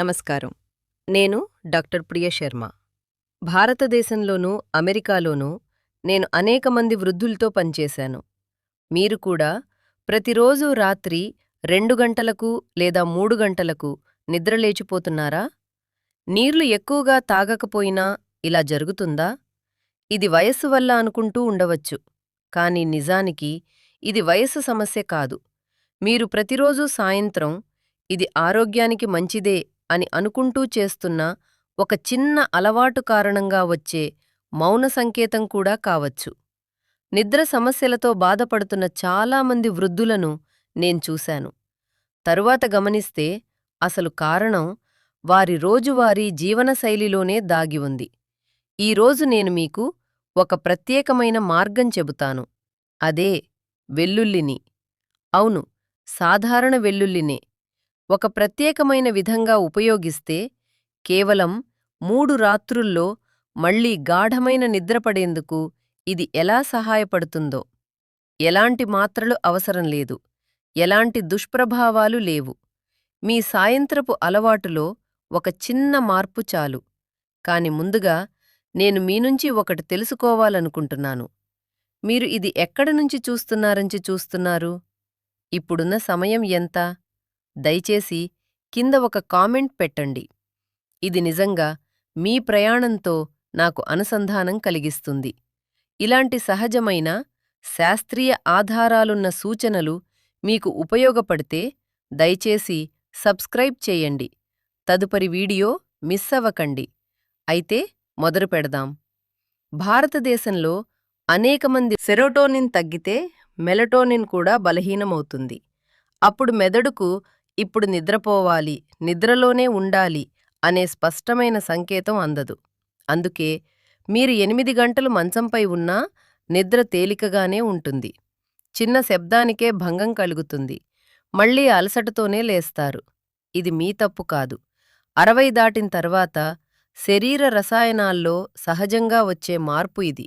నమస్కారం. నేను డాక్టర్ ప్రియ శర్మ. భారతదేశంలోనూ అమెరికాలోనూ నేను అనేక మంది వృద్ధులతో పనిచేశాను. మీరు కూడా ప్రతిరోజూ రాత్రి రెండు గంటలకు లేదా మూడు గంటలకు నిద్రలేచిపోతున్నారా నీళ్ళు ఎక్కువగా తాగకపోయినా ఇలా జరుగుతుందా? ఇది వయస్సు వల్ల అనుకుంటూ ఉండవచ్చు కాని నిజానికి ఇది వయస్సు సమస్య కాదు. మీరు ప్రతిరోజూ సాయంత్రం ఇది ఆరోగ్యానికి మంచిదే అని అనుకుంటూ చేస్తున్న ఒక చిన్న అలవాటు కారణంగా వచ్చే మౌన సంకేతం కూడా కావచ్చు. నిద్ర సమస్యలతో బాధపడుతున్న చాలామంది వృద్ధులను నేను చూశాను. తరువాత గమనిస్తే అసలు కారణం వారి రోజువారీ జీవనశైలిలోనే దాగి ఉంది. ఈరోజు నేను మీకు ఒక ప్రత్యేకమైన మార్గం చెబుతాను. అదే వెల్లుల్లిని. అవును సాధారణ వెల్లుల్లినే. ఒక ప్రత్యేకమైన విధంగా ఉపయోగిస్తే కేవలం మూడు రాత్రుల్లో మళ్ళీ గాఢమైన నిద్రపడేందుకు ఇది ఎలా సహాయపడుతుందో. ఎలాంటి మాత్రలు అవసరం లేదు. ఎలాంటి దుష్ప్రభావాలు లేవు. మీ సాయంత్రపు అలవాటులో ఒక చిన్న మార్పు చాలు. కాని ముందుగా నేను మీనుంచి ఒకటి తెలుసుకోవాలనుకుంటున్నాను. మీరు ఇది ఎక్కడ నుంచి చూస్తున్నారంచి చూస్తున్నారు? ఇప్పుడున్న సమయం ఎంత? దయచేసి కింద ఒక కామెంట్ పెట్టండి. ఇది నిజంగా మీ ప్రయాణంతో నాకు అనుసంధానం కలిగిస్తుంది. ఇలాంటి సహజమైన శాస్త్రీయ ఆధారాలున్న సూచనలు మీకు ఉపయోగపడితే దయచేసి సబ్స్క్రైబ్ చేయండి. తదుపరి వీడియో మిస్ అవ్వకండి. అయితే మొదలు పెడదాం. భారతదేశంలో అనేకమంది సెరోటోనిన్ తగ్గితే మెలటోనిన్ కూడా బలహీనమవుతుంది. అప్పుడు మెదడుకు ఇప్పుడు నిద్రపోవాలి నిద్రలోనే ఉండాలి అనే స్పష్టమైన సంకేతం అందదు. అందుకే మీరు ఎనిమిది గంటలు మంచంపై ఉన్నా నిద్ర తేలికగానే ఉంటుంది. చిన్న శబ్దానికే భంగం కలుగుతుంది. మళ్ళీ అలసటతోనే లేస్తారు. ఇది మీ తప్పు కాదు. అరవై దాటిన తర్వాత శరీర రసాయనాల్లో సహజంగా వచ్చే మార్పు ఇది.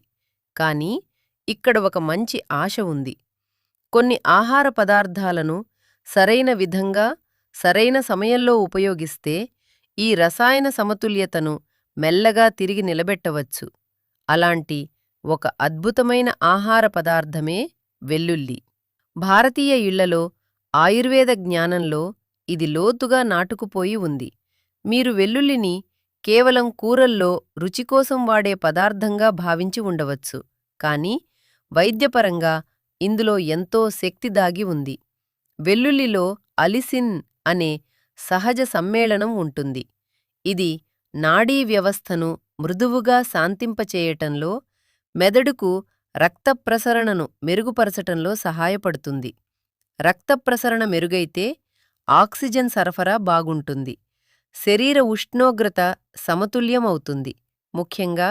కానీ ఇక్కడ ఒక మంచి ఆశ ఉంది. కొన్ని ఆహార పదార్థాలను సరైన విధంగా సరైన సమయంలో ఉపయోగిస్తే ఈ రసాయన సమతుల్యతను మెల్లగా తిరిగి నిలబెట్టవచ్చు. అలాంటి ఒక అద్భుతమైన ఆహార పదార్థమే వెల్లుల్లి. భారతీయ ఇళ్ళలో ఆయుర్వేద జ్ఞానంలో ఇది లోతుగా నాటుకుపోయి ఉంది. మీరు వెల్లుల్లిని కేవలం కూరల్లో రుచికోసం వాడే పదార్థంగా భావించి ఉండవచ్చు. కానీ వైద్యపరంగా ఇందులో ఎంతో శక్తి దాగి ఉంది. వెల్లుల్లిలో అలిసిన్ అనే సహజ సమ్మేళనం ఉంటుంది. ఇది నాడీ వ్యవస్థను మృదువుగా శాంతింపచేయటంలో మెదడుకు రక్త ప్రసరణను మెరుగుపరచటంలో సహాయపడుతుంది. రక్త ప్రసరణ మెరుగైతే ఆక్సిజన్ సరఫరా బాగుంటుంది. శరీర ఉష్ణోగ్రత సమతుల్యమవుతుంది. ముఖ్యంగా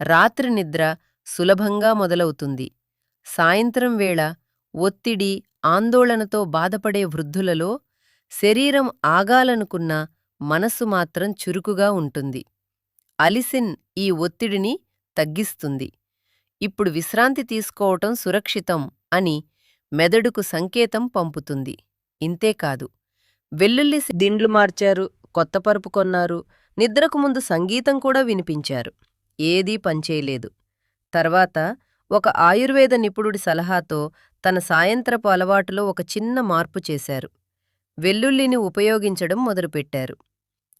రాత్రి నిద్ర సులభంగా మొదలవుతుంది. సాయంత్రం వేళ ఒత్తిడి ఆందోళనతో బాధపడే వృద్ధులలో శరీరం ఆగాలనుకున్న మనస్సు మాత్రం చురుకుగా ఉంటుంది. అలిసిన్ ఈ ఒత్తిడిని తగ్గిస్తుంది. ఇప్పుడు విశ్రాంతి తీసుకోవటం సురక్షితం అని మెదడుకు సంకేతం పంపుతుంది. ఇంతేకాదు వెల్లుల్లి దిండ్లు మార్చారు కొత్త పరుపు కొన్నారు నిద్రకు ముందు సంగీతం కూడా వినిపించారు. ఏదీ పనిచేయలేదు తర్వాత ఒక ఆయుర్వేద నిపుణుడి సలహాతో తన సాయంత్రపు అలవాటులో ఒక చిన్న మార్పు చేశారు. వెల్లుల్లిని ఉపయోగించడం మొదలుపెట్టారు.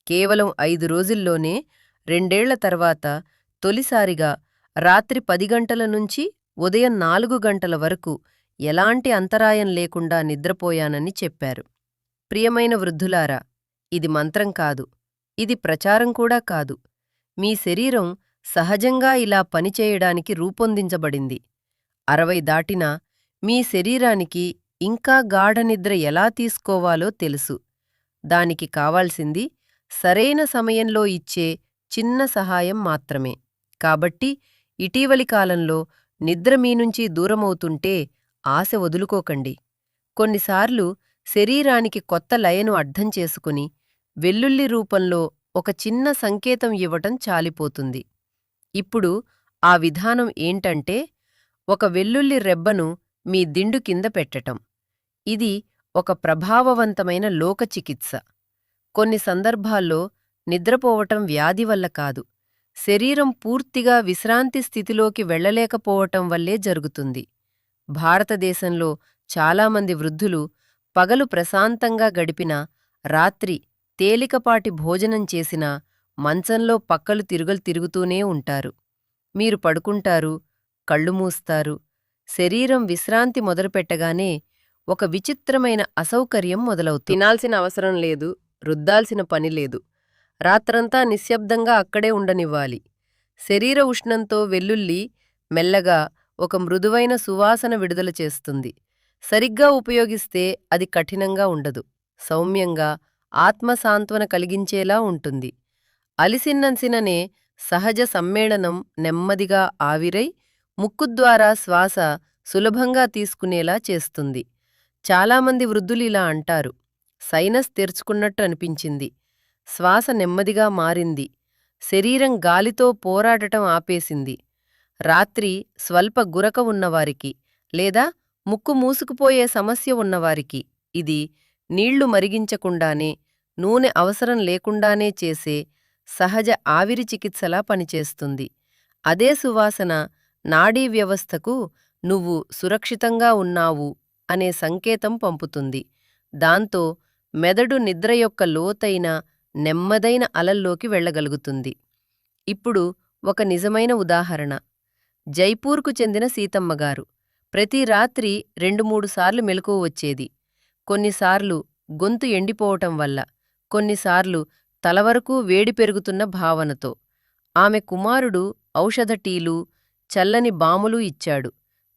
కేవలం ఐదు రోజుల్లోనే రెండేళ్ళ తర్వాత తొలిసారిగా రాత్రి పది గంటల నుంచి ఉదయం నాలుగు గంటల వరకు ఎలాంటి అంతరాయం లేకుండా నిద్రపోయానని చెప్పారు. ప్రియమైన వృద్ధులారా ఇది మంత్రం కాదు ఇది ప్రచారం కూడా కాదు. మీ శరీరం సహజంగా ఇలా పనిచేయడానికి రూపొందించబడింది. అరవై దాటినా మీ శరీరానికి ఇంకా గాఢనిద్ర ఎలా తీసుకోవాలో తెలుసు. దానికి కావాల్సింది సరైన సమయంలో ఇచ్చే చిన్న సహాయం మాత్రమే. కాబట్టి ఇటీవలి కాలంలో నిద్ర మీనుంచి దూరమవుతుంటే ఆశ వదులుకోకండి. కొన్నిసార్లు శరీరానికి కొత్త లయను అర్థం చేసుకుని వెల్లుల్లి రూపంలో ఒక చిన్న సంకేతం ఇవ్వటం చాలిపోతుంది. ఇప్పుడు ఆ విధానం ఏంటంటే ఒక వెల్లుల్లి రెబ్బను మీ దిండు కింద పెట్టటం. ఇది ఒక ప్రభావవంతమైన లోకచికిత్స. కొన్ని సందర్భాల్లో నిద్రపోవటం వ్యాధి వల్ల కాదు. శరీరం పూర్తిగా విశ్రాంతి స్థితిలోకి వెళ్ళలేకపోవటం వల్లే జరుగుతుంది. భారతదేశంలో చాలామంది వృద్ధులు పగలు ప్రశాంతంగా గడిపినా రాత్రి తేలికపాటి భోజనం చేసినా మంచంలో పక్కలు తిరుగలు తిరుగుతూనే ఉంటారు. మీరు పడుకుంటారు కళ్ళు మూస్తారు శరీరం విశ్రాంతి మొదలుపెట్టగానే ఒక విచిత్రమైన అసౌకర్యం మొదలవుతుంది. తినాల్సిన అవసరం లేదు రుద్దాల్సిన పని లేదు. రాత్రంతా నిశ్శబ్దంగా అక్కడే ఉండనివ్వాలి. శరీర ఉష్ణంతో వెల్లుల్లి మెల్లగా ఒక మృదువైన సువాసన విడుదల చేస్తుంది. సరిగ్గా ఉపయోగిస్తే అది కఠినంగా ఉండదు. సౌమ్యంగా ఆత్మసాంత్వన కలిగించేలా ఉంటుంది. అలిసిన్నసిననే సహజ సమ్మేళనం నెమ్మదిగా ఆవిరై ముక్కు ద్వారా శ్వాస సులభంగా తీసుకునేలా చేస్తుంది. చాలామంది వృద్ధులు ఇలా అంటారు. సైనస్ తెరుచుకున్నట్టు అనిపించింది. శ్వాస నెమ్మదిగా మారింది. శరీరం గాలితో పోరాడటం ఆపేసింది. రాత్రి స్వల్ప గురక ఉన్నవారికి లేదా ముక్కు మూసుకుపోయే సమస్య ఉన్నవారికి ఇది నీళ్ళు మరిగించకుండానే నూనె అవసరం లేకుండానే చేసే సహజ ఆవిరి చికిత్సలా పనిచేస్తుంది. అదే సువాసన నాడీ వ్యవస్థకు నువ్వు సురక్షితంగా ఉన్నావు అనే సంకేతం పంపుతుంది. దాంతో మెదడు నిద్ర యొక్క లోతైన నెమ్మదైన అలల్లోకి వెళ్ళగలుగుతుంది. ఇప్పుడు ఒక నిజమైన ఉదాహరణ. జైపూర్కు చెందిన సీతమ్మగారు ప్రతి రాత్రి రెండు మూడు సార్లు మెలకువ వచ్చేది. కొన్నిసార్లు గొంతు ఎండిపోవటం వల్ల కొన్నిసార్లు తలవరకు వేడి పెరుగుతున్న భావనతో. ఆమె కుమారుడు ఔషధ టీలు చల్లని బాములు ఇచ్చాడు.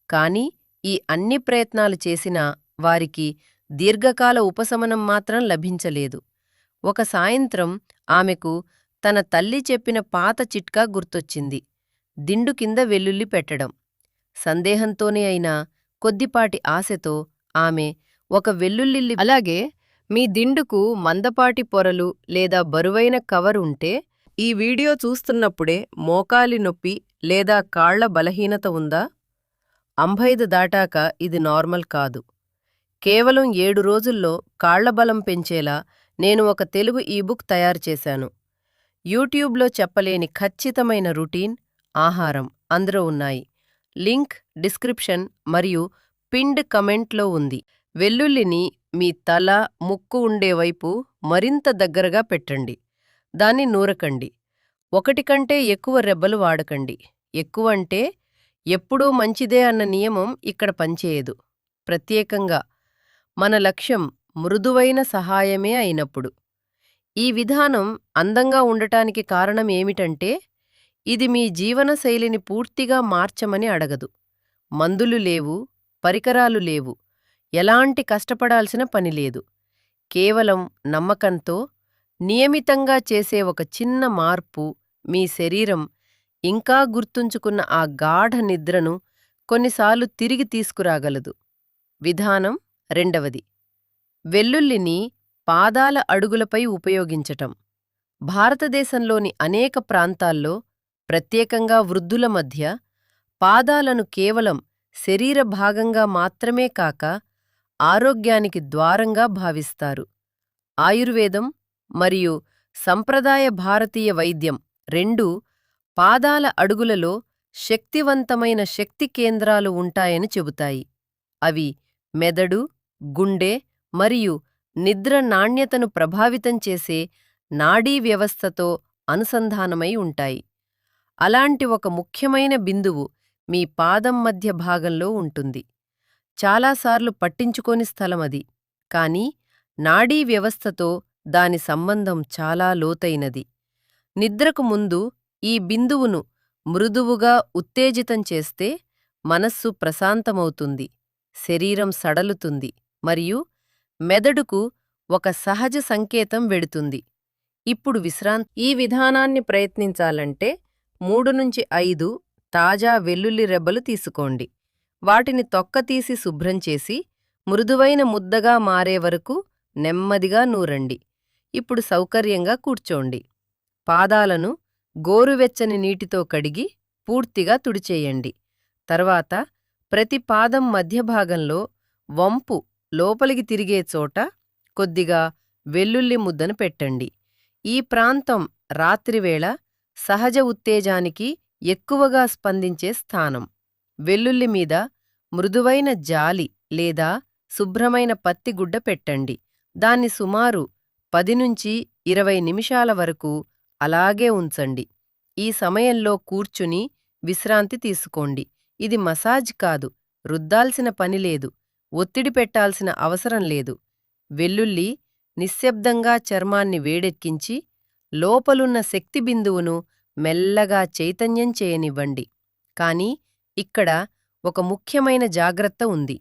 కాని ఈ అన్ని ప్రయత్నాలు చేసినా వారికి దీర్ఘకాల ఉపశమనం మాత్రం లభించలేదు. ఒక సాయంత్రం ఆమెకు తన తల్లి చెప్పిన పాత చిట్కా గుర్తొచ్చింది. దిండు కింద వెల్లుల్లి పెట్టడం. సందేహంతోనే అయినా కొద్దిపాటి ఆశతో ఆమె ఒక వెల్లుల్లి అలాగే మీ దిండుకు మందపాటి పొరలు లేదా బరువైన కవర్ ఉంటే ఈ వీడియో చూస్తున్నప్పుడే మోకాలి నొప్పి లేదా కాళ్ళ బలహీనత ఉందా? అంభైదు దాటాక ఇది నార్మల్ కాదు. కేవలం ఏడు రోజుల్లో కాళ్ళబలం పెంచేలా నేను ఒక తెలుగు ఈబుక్ తయారు చేశాను. యూట్యూబ్లో చెప్పలేని ఖచ్చితమైన రుటీన్ ఆహారం అందులో ఉన్నాయి. లింక్ డిస్క్రిప్షన్ మరియు పిండ్ కమెంట్లో ఉంది. వెల్లుల్లిని మీ తల ముక్కు ఉండేవైపు మరింత దగ్గరగా పెట్టండి. దాన్ని నూరకండి. ఒకటి కంటే ఎక్కువ రెబ్బలు వాడకండి. ఎక్కువ అంటే ఎప్పుడూ మంచిదే అన్న నియమం ఇక్కడ పనిచేయదు. ప్రత్యేకంగా మన లక్ష్యం మృదువైన సహాయమే అయినప్పుడు. ఈ విధానం అందంగా ఉండటానికి కారణం ఏమిటంటే ఇది మీ జీవనశైలిని పూర్తిగా మార్చమని అడగదు. మందులు లేవు పరికరాలు లేవు ఎలాంటి కష్టపడాల్సిన పనిలేదు కేవలం నమ్మకంతో నియమితంగా చేసే ఒక చిన్న మార్పు మీ శరీరం ఇంకా గుర్తుంచుకున్న ఆ గాఢ నిద్రను కొన్నిసార్లు తిరిగి తీసుకురాగలదు. విధానం రెండవది. వెల్లుల్లిని పాదాల అడుగులపై ఉపయోగించటం. భారతదేశంలోని అనేక ప్రాంతాల్లో ప్రత్యేకంగా వృద్ధుల మధ్య పాదాలను కేవలం శరీర భాగంగా మాత్రమే కాక ఆరోగ్యానికి ద్వారంగా భావిస్తారు. ఆయుర్వేదం మరియు సంప్రదాయ భారతీయ వైద్యం రెండూ పాదాల అడుగులలో శక్తివంతమైన శక్తి కేంద్రాలు ఉంటాయని చెబుతాయి. అవి మెదడు గుండె మరియు నిద్ర నాణ్యతను ప్రభావితం చేసే నాడీ వ్యవస్థతో అనుసంధానమై ఉంటాయి. అలాంటి ఒక ముఖ్యమైన బిందువు మీ పాదం మధ్య భాగంలో ఉంటుంది. చాలాసార్లు పట్టించుకోని స్థలమది కాని నాడీ వ్యవస్థతో దాని సంబంధం చాలా లోతైనది. నిద్రకు ముందు ఈ బిందువును మృదువుగా ఉత్తేజితం చేస్తే మనస్సు ప్రశాంతమవుతుంది శరీరం సడలుతుంది మరియు మెదడుకు ఒక సహజ సంకేతం వెడుతుంది. ఇప్పుడు విశ్రాంతి. ఈ విధానాన్ని ప్రయత్నించాలంటే మూడు నుంచి ఐదు తాజా వెల్లుల్లి రెబ్బలు తీసుకోండి. వాటిని తొక్కతీసి శుభ్రం చేసి మృదువైన ముద్దగా మారే వరకు నెమ్మదిగా నూరండి. ఇప్పుడు సౌకర్యంగా కూర్చోండి. పాదాలను గోరువెచ్చని నీటితో కడిగి పూర్తిగా తుడిచేయండి. తర్వాత ప్రతి పాదం మధ్య భాగంలో వంపు లోపలికి తిరిగే చోట కొద్దిగా వెల్లుల్లి ముద్దను పెట్టండి. ఈ ప్రాంతం రాత్రివేళ సహజ ఉత్తేజానికి ఎక్కువగా స్పందించే స్థానం. వెల్లుల్లి మీద మృదువైన జాలి లేదా శుభ్రమైన పత్తి గుడ్డ పెట్టండి. దాన్ని సుమారు పది నుంచి ఇరవై నిమిషాల వరకు అలాగే ఉంచండి. ఈ సమయంలో కూర్చుని విశ్రాంతి తీసుకోండి. ఇది మసాజ్ కాదు రుద్దాల్సిన పని లేదు ఒత్తిడి పెట్టాల్సిన అవసరం లేదు. వెల్లుల్లి నిశ్శబ్దంగా చర్మాన్ని వేడెక్కించి లోపలున్న శక్తి బిందువును మెల్లగా చైతన్యం చేయనివ్వండి. కాని ఇక్కడ ఒక ముఖ్యమైన జాగ్రత్త ఉంది.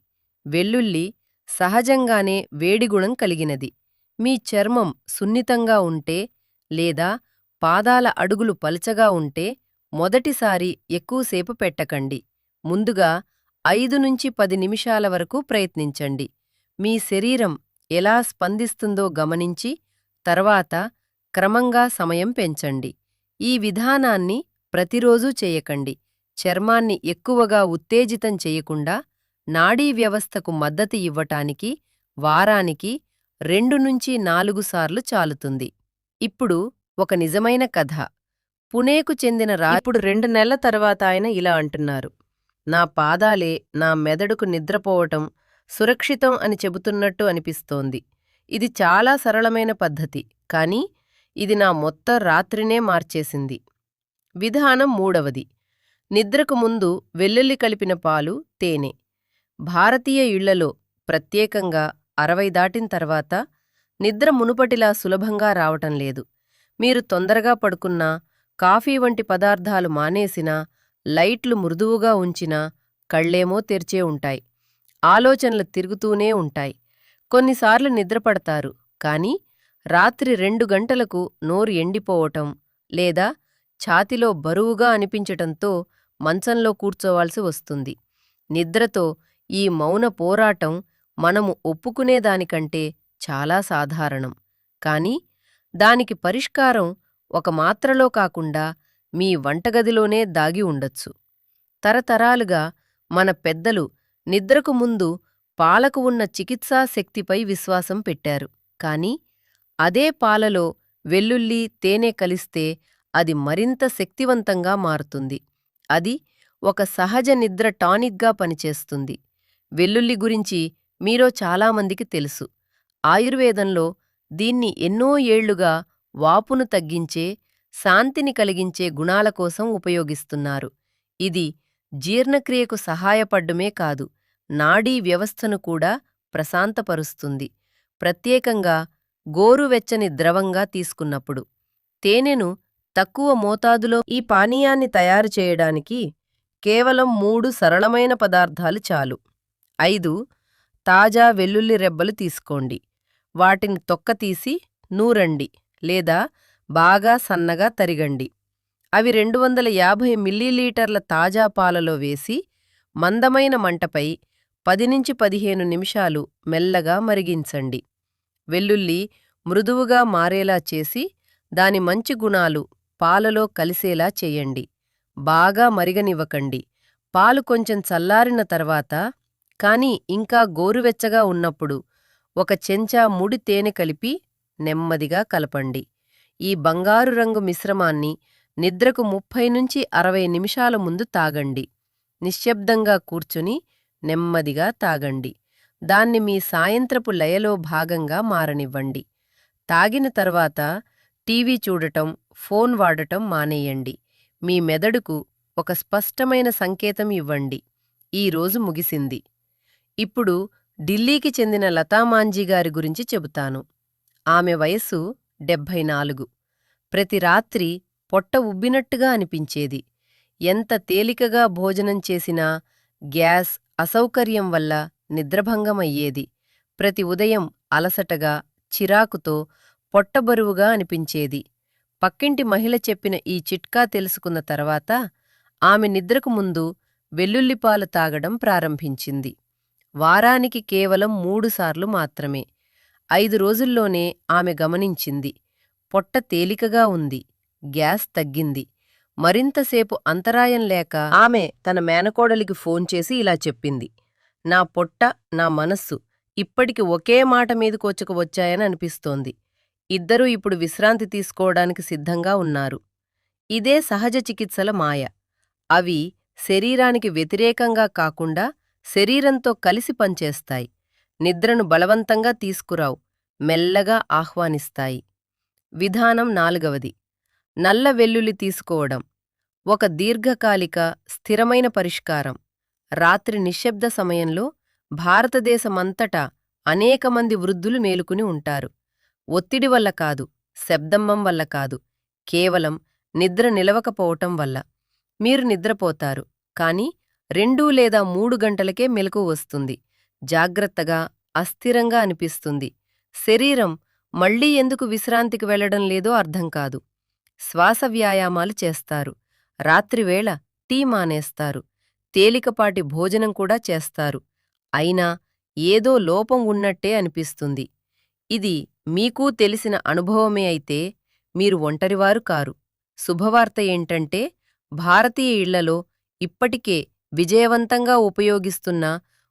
వెల్లుల్లి సహజంగానే వేడిగుణం కలిగినది. మీ చర్మం సున్నితంగా ఉంటే లేదా పాదాల అడుగులు పలుచగా ఉంటే మొదటిసారి ఎక్కువసేపు పెట్టకండి. ముందుగా ఐదు నుంచి పది నిమిషాల వరకు ప్రయత్నించండి. మీ శరీరం ఎలా స్పందిస్తుందో గమనించి తర్వాత క్రమంగా సమయం పెంచండి. ఈ విధానాన్ని ప్రతిరోజూ చేయకండి. చర్మాన్ని ఎక్కువగా ఉత్తేజితం చేయకుండా నాడీ వ్యవస్థకు మద్దతు ఇవ్వటానికి వారానికి రెండు నుంచి నాలుగు సార్లు చాలుతుంది. ఇప్పుడు ఒక నిజమైన కథ. పుణేకు చెందిన రా ఇప్పుడు రెండు నెలల తర్వాత ఆయన ఇలా అంటున్నారు. నా పాదాలే నా మెదడుకు నిద్రపోవటం సురక్షితం అని చెబుతున్నట్టు అనిపిస్తోంది. ఇది చాలా సరళమైన పద్ధతి కానీ ఇది నా మొత్తం రాత్రినే మార్చేసింది. విధానం మూడవది. నిద్రకు ముందు వెల్లుల్లి కలిపిన పాలు తేనె. భారతీయ ఇళ్ళలో ప్రత్యేకంగా అరవై దాటిన తర్వాత నిద్ర మునుపటిలా సులభంగా రావటం లేదు. మీరు తొందరగా పడుకున్నా కాఫీ వంటి పదార్థాలు మానేసినా లైట్లు మృదువుగా ఉంచినా కళ్ళేమో తెరిచే ఉంటాయి. ఆలోచనలు తిరుగుతూనే ఉంటాయి. కొన్నిసార్లు నిద్రపడతారు. కాని రాత్రి రెండు గంటలకు నోరు ఎండిపోవటం లేదా ఛాతిలో బరువుగా అనిపించటంతో మంచంలో కూర్చోవాల్సి వస్తుంది. నిద్రతో ఈ మౌన పోరాటం మనము ఒప్పుకునేదానికంటే చాలా సాధారణం. కాని దానికి పరిష్కారం ఒక మాత్రలో కాకుండా మీ వంటగదిలోనే దాగి ఉండొచ్చు. తరతరాలుగా మన పెద్దలు నిద్రకు ముందు పాలకు ఉన్న చికిత్సా శక్తిపై విశ్వాసం పెట్టారు. కాని అదే పాలలో వెల్లుల్లి తేనె కలిస్తే అది మరింత శక్తివంతంగా మారుతుంది. అది ఒక సహజ నిద్ర టానిక్గా పనిచేస్తుంది. వెల్లుల్లి గురించి మీలో చాలామందికి తెలుసు. ఆయుర్వేదంలో దీన్ని ఎన్నో ఏళ్ళుగా వాపును తగ్గించే శాంతిని కలిగించే గుణాల కోసం ఉపయోగిస్తున్నారు. ఇది జీర్ణక్రియకు సహాయపడ్డమే కాదు నాడీ వ్యవస్థను కూడా ప్రశాంతపరుస్తుంది. ప్రత్యేకంగా గోరువెచ్చని ద్రవంగా తీసుకున్నప్పుడు తేనెను తక్కువ మోతాదులో ఈ పానీయాన్ని తయారు చేయడానికి కేవలం మూడు సరళమైన పదార్థాలు చాలు. ఐదు తాజా వెల్లుల్లి రెబ్బలు తీసుకోండి. వాటిని తొక్కతీసి నూరండి లేదా బాగా సన్నగా తరిగండి. అవి రెండు వందల యాభై మిల్లీలీటర్ల తాజా పాలలో వేసి మందమైన మంటపై పది నుంచి పదిహేను నిమిషాలు మెల్లగా మరిగించండి. వెల్లుల్లి మృదువుగా మారేలా చేసి దాని మంచి గుణాలు పాలలో కలిసేలా చేయండి. బాగా మరిగనివ్వకండి. పాలు కొంచెం చల్లారిన తర్వాత కాని ఇంకా గోరువెచ్చగా ఉన్నప్పుడు ఒక చెంచా ముడి తేనె కలిపి నెమ్మదిగా కలపండి. ఈ బంగారు రంగు మిశ్రమాన్ని నిద్రకు ముప్పై నుంచి అరవై నిమిషాల ముందు తాగండి. నిశ్శబ్దంగా కూర్చుని నెమ్మదిగా తాగండి. దాన్ని మీ సాయంత్రపు లయలో భాగంగా మారనివ్వండి. తాగిన తర్వాత టీవీ చూడటం ఫోన్ వాడటం మానేయండి. మీ మెదడుకు ఒక స్పష్టమైన సంకేతం ఇవ్వండి. ఈ రోజు ముగిసింది. ఇప్పుడు ఢిల్లీకి చెందిన లతామాంజీ గారి గురించి చెబుతాను. ఆమె వయస్సు డెబ్భై నాలుగు. ప్రతి రాత్రి పొట్ట ఉబ్బినట్టుగా అనిపించేది. ఎంత తేలికగా భోజనం చేసినా గ్యాస్ అసౌకర్యం వల్ల నిద్రభంగమయ్యేది. ప్రతి ఉదయం అలసటగా చిరాకుతో పొట్టబరువుగా అనిపించేది. పక్కింటి మహిళ చెప్పిన ఈ చిట్కా తెలుసుకున్న తర్వాత ఆమె నిద్రకు ముందు వెల్లుల్లిపాలు తాగడం ప్రారంభించింది. వారానికి కేవలం మూడుసార్లు మాత్రమే. ఐదు రోజుల్లోనే ఆమె గమనించింది. పొట్ట తేలికగా ఉంది. గ్యాస్ తగ్గింది. మరింతసేపు అంతరాయం లేక ఆమె తన మేనకోడలికి ఫోన్ చేసి ఇలా చెప్పింది. నా పొట్ట నా మనస్సు ఇప్పటికి ఒకే మాట మీదకొచ్చుకు వచ్చాయని అనిపిస్తోంది. ఇద్దరూ ఇప్పుడు విశ్రాంతి తీసుకోవడానికి సిద్ధంగా ఉన్నారు. ఇదే సహజ చికిత్సల మాయ. అవి శరీరానికి వ్యతిరేకంగా కాకుండా శరీరంతో కలిసి పనిచేస్తాయి. నిద్రను బలవంతంగా తీసుకురావు. మెల్లగా ఆహ్వానిస్తాయి. విధానం నాలుగవది. నల్ల వెల్లుల్లి తీసుకోవడం. ఒక దీర్ఘకాలిక స్థిరమైన పరిష్కారం. రాత్రి నిశ్శబ్ద సమయంలో భారతదేశమంతటా అనేక మంది వృద్ధులు మేలుకుని ఉంటారు. ఒత్తిడి వల్ల కాదు శబ్దమ్మం వల్ల కాదు కేవలం నిద్ర నిలవకపోవటం వల్ల. మీరు నిద్రపోతారు కాని రెండు లేదా మూడు గంటలకే మెలకు వస్తుంది. జాగ్రత్తగా అస్థిరంగా అనిపిస్తుంది. శరీరం మళ్ళీ ఎందుకు విశ్రాంతికి వెళ్ళడం లేదో అర్థం కాదు. శ్వాస వ్యాయామాలు చేస్తారు. రాత్రివేళ టీ మానేస్తారు. తేలికపాటి భోజనం కూడా చేస్తారు. అయినా ఏదో లోపం ఉన్నట్టే అనిపిస్తుంది. ఇది మీకూ తెలిసిన అనుభవమే అయితే మీరు ఒంటరివారు కారు. శుభవార్త ఏంటంటే భారతీయ ఇళ్ళలో ఇప్పటికే విజయవంతంగా ఉపయోగిస్తున్న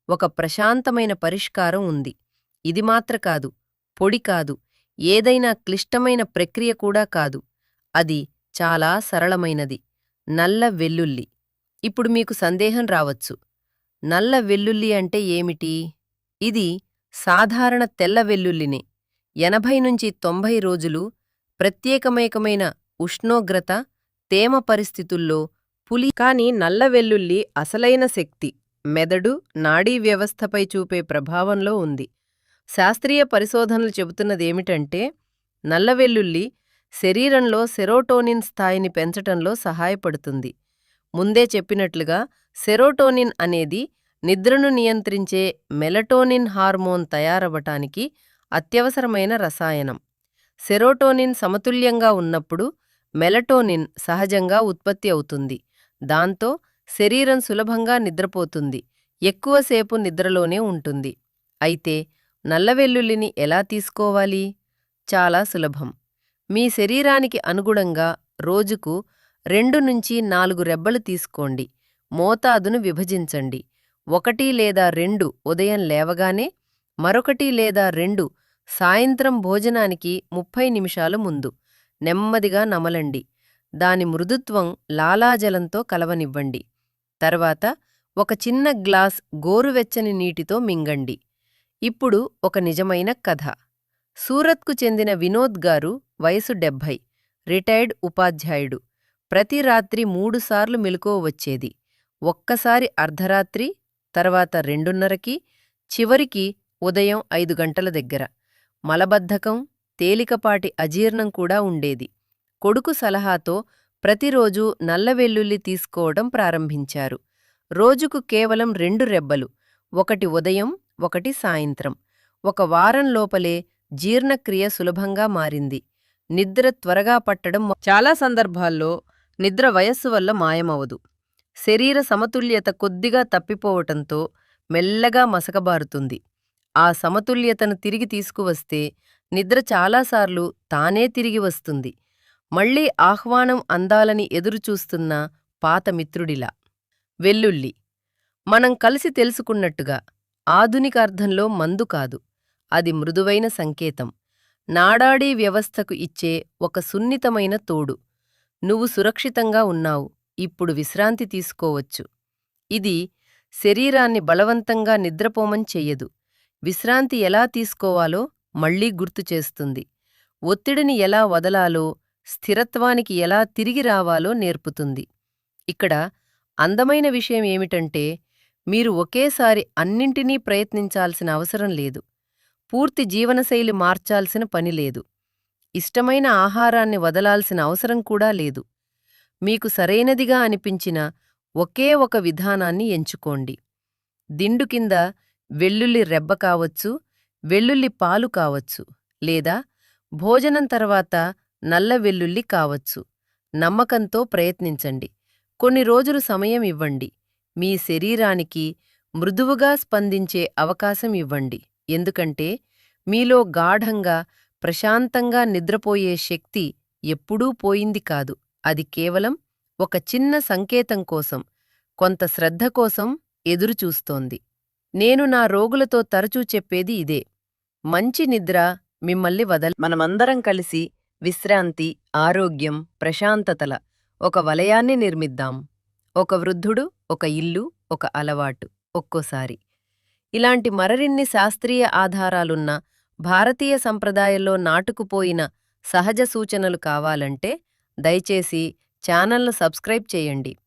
ఒక ప్రశాంతమైన పరిష్కారం ఉంది. ఇది మాత్ర కాదు పొడి కాదు ఏదైనా క్లిష్టమైన ప్రక్రియ కూడా కాదు. అది చాలా సరళమైనది. నల్ల వెల్లుల్లి. ఇప్పుడు మీకు సందేహం రావచ్చు. నల్ల వెల్లుల్లి అంటే ఏమిటి? ఇది సాధారణ తెల్ల వెల్లుల్లినే. ఎనభై నుంచి తొంభై రోజులు ప్రత్యేకమేకమైన ఉష్ణోగ్రత తేమ పరిస్థితుల్లో పులి కాని నల్ల వెల్లుల్లి అసలైన శక్తి. మెదడు నాడీ వ్యవస్థపై చూపే ప్రభావంలో ఉంది. శాస్త్రీయ పరిశోధనలు చెబుతున్నదేమిటంటే నల్లవెల్లుల్లి శరీరంలో సెరోటోనిన్ స్థాయిని పెంచటంలో సహాయపడుతుంది. ముందే చెప్పినట్లుగా సెరోటోనిన్ అనేది నిద్రను నియంత్రించే మెలటోనిన్ హార్మోన్ తయారవటానికి అత్యవసరమైన రసాయనం. సెరోటోనిన్ సమతుల్యంగా ఉన్నప్పుడు మెలటోనిన్ సహజంగా ఉత్పత్తి అవుతుంది. దాంతో శరీరం సులభంగా నిద్రపోతుంది. ఎక్కువసేపు నిద్రలోనే ఉంటుంది. అయితే నల్లవెల్లుల్లిని ఎలా తీసుకోవాలి? చాలా సులభం. మీ శరీరానికి అనుగుణంగా రోజుకు రెండు నుంచి నాలుగు రెబ్బలు తీసుకోండి. మోతాదును విభజించండి. ఒకటి లేదా రెండు ఉదయం లేవగానే మరొకటి లేదా రెండు సాయంత్రం భోజనానికి ముప్పై నిమిషాలు ముందు. నెమ్మదిగా నమలండి. దాని మృదుత్వం లాలాజలంతో కలవనివ్వండి. తర్వాత ఒక చిన్న గ్లాస్ గోరువెచ్చని నీటితో మింగండి. ఇప్పుడు ఒక నిజమైన కథ. సూరత్కు చెందిన వినోద్ గారు వయసు డెబ్భై రిటైర్డ్ ఉపాధ్యాయుడు. ప్రతి రాత్రి మూడుసార్లు మెలకువ వచ్చేది. ఒక్కసారి అర్ధరాత్రి తర్వాత రెండున్నరకి చివరికి ఉదయం ఐదు గంటల దగ్గర. మలబద్ధకం తేలికపాటి అజీర్ణం కూడా ఉండేది. కొడుకు సలహాతో ప్రతిరోజూ నల్లవెల్లుల్లి తీసుకోవడం ప్రారంభించారు. రోజుకు కేవలం రెండు రెబ్బలు ఒకటి ఉదయం ఒకటి సాయంత్రం. ఒక వారం లోపలే జీర్ణక్రియ సులభంగా మారింది. నిద్ర త్వరగా పట్టడం చాలా సందర్భాల్లో నిద్ర వయస్సు వల్ల మాయమవదు శరీర సమతుల్యత కొద్దిగా తప్పిపోవటంతో మెల్లగా మసకబారుతుంది. ఆ సమతుల్యతను తిరిగి తీసుకువస్తే నిద్ర చాలాసార్లు తానే తిరిగి వస్తుంది. మళ్ళీ ఆహ్వానం అందాలని ఎదురుచూస్తున్న పాత మిత్రుడిలా. వెల్లుల్లి. మనం కలిసి తెలుసుకున్నట్టుగా ఆధునిక అర్థంలో మందు కాదు అది మృదువైన సంకేతం. నాడాడీ వ్యవస్థకు ఇచ్చే ఒక సున్నితమైన తోడు. నువ్వు సురక్షితంగా ఉన్నావు ఇప్పుడు విశ్రాంతి తీసుకోవచ్చు. ఇది శరీరాన్ని బలవంతంగా నిద్రపోమని చెయ్యదు. విశ్రాంతి ఎలా తీసుకోవాలో మళ్ళీ గుర్తు చేస్తుంది. ఒత్తిడిని ఎలా వదలాలో స్థిరత్వానికి ఎలా తిరిగి రావాలో నేర్పుతుంది. ఇక్కడ అందమైన విషయం ఏమిటంటే మీరు ఒకేసారి అన్నింటినీ ప్రయత్నించాల్సిన అవసరం లేదు. పూర్తి జీవనశైలి మార్చాల్సిన పని లేదు. ఇష్టమైన ఆహారాన్ని వదలాల్సిన అవసరం కూడా లేదు. మీకు సరైనదిగా అనిపించిన ఒకే ఒక విధానాన్ని ఎంచుకోండి. దిండు కింద వెల్లుల్లి రెబ్బ కావచ్చు వెల్లుల్లి పాలు కావచ్చు లేదా భోజనం తర్వాత నల్ల వెల్లుల్లి కావచ్చు. నమ్మకంతో ప్రయత్నించండి. కొన్ని రోజులు సమయం ఇవ్వండి. మీ శరీరానికి మృదువుగా స్పందించే అవకాశం ఇవ్వండి. ఎందుకంటే మీలో గాఢంగా ప్రశాంతంగా నిద్రపోయే శక్తి ఎప్పుడూ పోయింది కాదు. అది కేవలం ఒక చిన్న సంకేతం కోసం కొంత శ్రద్ధ కోసం ఎదురుచూస్తోంది నేను నా రోగులతో తరచూ చెప్పేది ఇదే. మంచి నిద్ర మిమ్మల్ని వదల మనమందరం కలిసి విశ్రాంతి ఆరోగ్యం ప్రశాంతతల. ఒక వలయాన్ని నిర్మిద్దాం. ఒక వృద్ధుడు ఒక ఇల్లు ఒక అలవాటు. ఒక్కోసారి. ఇలాంటి మరరిన్ని శాస్త్రీయ ఆధారాలున్న భారతీయ సంప్రదాయంలో నాటుకుపోయిన సహజ సూచనలు కావాలంటే దయచేసి ఛానల్ను సబ్స్క్రైబ్ చేయండి.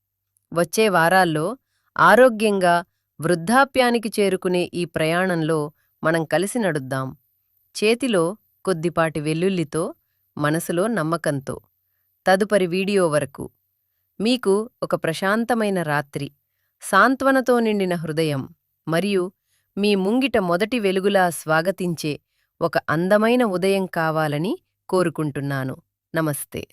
వచ్చే వారాల్లో ఆరోగ్యంగా వృద్ధాప్యానికి చేరుకునే ఈ ప్రయాణంలో మనం కలిసి నడుద్దాం. చేతిలో కొద్దిపాటి వెల్లుల్లితో మనసులో నమ్మకంతో. తదుపరి వీడియో వరకు. మీకు ఒక ప్రశాంతమైన రాత్రి. సాంత్వనతో నిండిన హృదయం. మరియు మీ ముంగిట మొదటి వెలుగులా స్వాగతించే ఒక అందమైన ఉదయం కావాలని కోరుకుంటున్నాను. నమస్తే.